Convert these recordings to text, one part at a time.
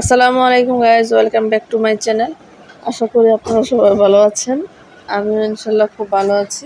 আসসালামু আলাইকুম guys welcome back to my channel আশা করি আপনারা সবাই ভালো আছেন। আমি ইনশাল্লাহ খুব ভালো আছি।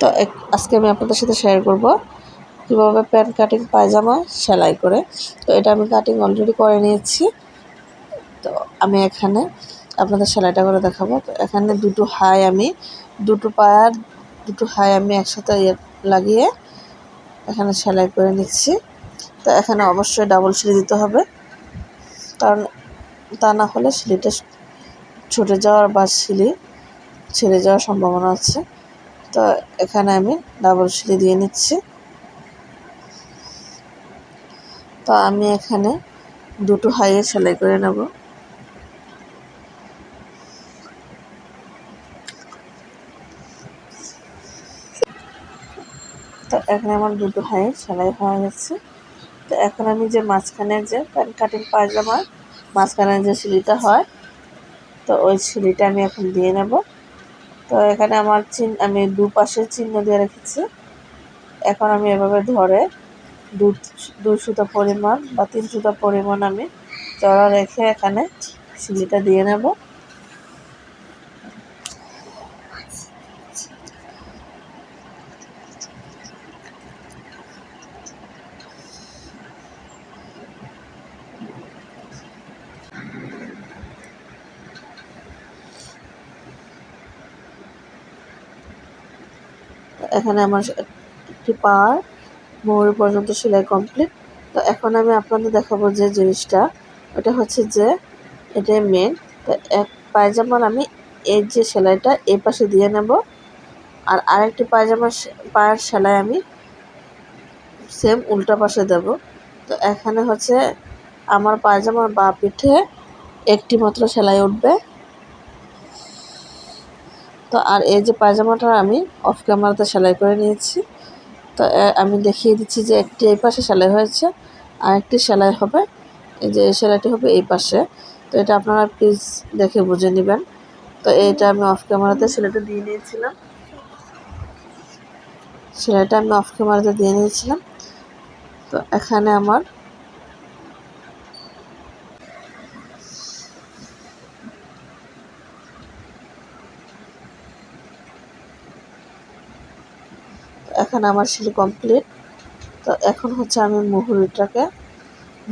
তো আজকে আমি আপনাদের সাথে শেয়ার করব কীভাবে প্যান্ট কাটিং পায়জামা সেলাই করে। তো এটা আমি কাটিং অলরেডি করে নিয়েছি। তো আমি এখানে আপনাদের সেলাইটা করে দেখাবো। তো এখানে দুটো হাই আমি, দুটো পায়ার, দুটো হাই আমি একসাথে ইয়ে লাগিয়ে এখানে সেলাই করে নিচ্ছি। তো এখানে অবশ্যই ডাবল সিলি দিতে হবে। কারণ তা না হলে সিলিটা ছুটে যাওয়ার বা সিলি ছেড়ে যাওয়ার সম্ভাবনা আছে। তো এখানে আমি ডাবল সিলি দিয়ে নিচ্ছি। তো আমি এখানে দুটো হাইয়ে সেলাই করে নেব। তো এখানে আমার দুটো হাই সেলাই হয়ে গেছে। এখন আমি যে মাঝখানে যে প্যান্ট কাটিং পায়জামার মাঝখানে যে সিলিটা হয়, তো ওই সিলিটা আমি এখন দিয়ে নেব। তো এখানে আমার চিহ্ন, আমি দুপাশে চিহ্ন দিয়ে রেখেছি। এখন আমি এভাবে ধরে দু সুতো পরিমাণ বা তিন সুতো পরিমাণ আমি চড়া রেখে এখানে সিলিটা দিয়ে নেব। এখানে আমার একটি পার মোহর পর্যন্ত সেলাই কমপ্লিট। তো এখন আমি আপনাদের দেখাবো যে জিনিসটা। ওটা হচ্ছে যে এটাই মেন তো এক পায়জামার আমি এর যে সেলাইটা এই পাশে দিয়ে নেব। আর আরেকটি পায়জামার পায়ের সেলাই আমি সেম উল্টা পাশে দেব। তো এখানে হচ্ছে আমার পায়জামার বা পিঠে একটি মাত্র সেলাই উঠবে। তো আর এই যে পায়জামাটা আমি অফ ক্যামেরাতে সেলাই করে নিয়েছি। তো আমি দেখিয়ে দিচ্ছি যে একটি এই পাশে সেলাই হয়েছে আর একটি সেলাই হবে। এই যে সেলাইটি হবে এই পাশে। তো এটা আপনারা প্লিজ দেখে বুঝে নেবেন। তো এইটা আমি অফ ক্যামেরাতে সেলাইটা দিয়ে নিয়েছিলাম। সেলাইটা আমি অফ ক্যামেরাতে দিয়ে নিয়েছিলাম। তো এখানে আমার এখন আমার সিলি কমপ্লিট তো এখন হচ্ছে আমি মুহুরিটাকে,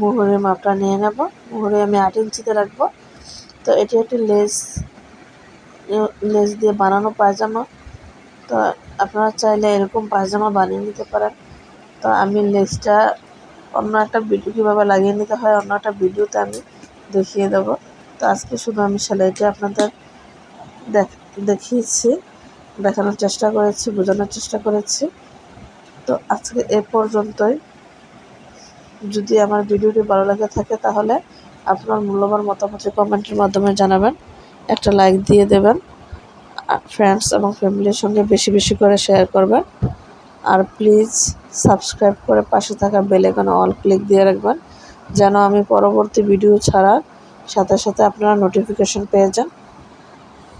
মুহুরির মাপটা নিয়ে নেব। মুহুরি আমি আট ইঞ্চিতে রাখব। তো এটি একটি লেস লেস দিয়ে বানানো পায়জামা। তো আপনারা চাইলে এরকম পায়জামা বানিয়ে নিতে পারেন। তো আমি লেসটা অন্য একটা ভিডিও কীভাবে লাগিয়ে নিতে হয়, অন্য একটা ভিডিওতে আমি দেখিয়ে দেবো। তো আজকে শুধু আমি সেলাইটি আপনাদের দেখ, দেখিয়েছি। দেখানোর চেষ্টা করেছি, বোঝানোর চেষ্টা করেছি। তো আজকে এ পর্যন্তই। যদি আমার ভিডিওটি ভালো লাগে থাকে তাহলে আপনার মূল্যবান মতামত কমেন্টের মাধ্যমে জানাবেন। একটা লাইক দিয়ে দেবেন। ফ্রেন্ডস এবং ফ্যামিলির সঙ্গে বেশি বেশি করে শেয়ার করবেন। আর প্লিজ সাবস্ক্রাইব করে পাশে থাকা বেলেকনে অল ক্লিক দিয়ে রাখবেন। যেন আমি পরবর্তী ভিডিও ছাড়ার সাথে সাথে আপনারা নোটিফিকেশন পেয়ে যান।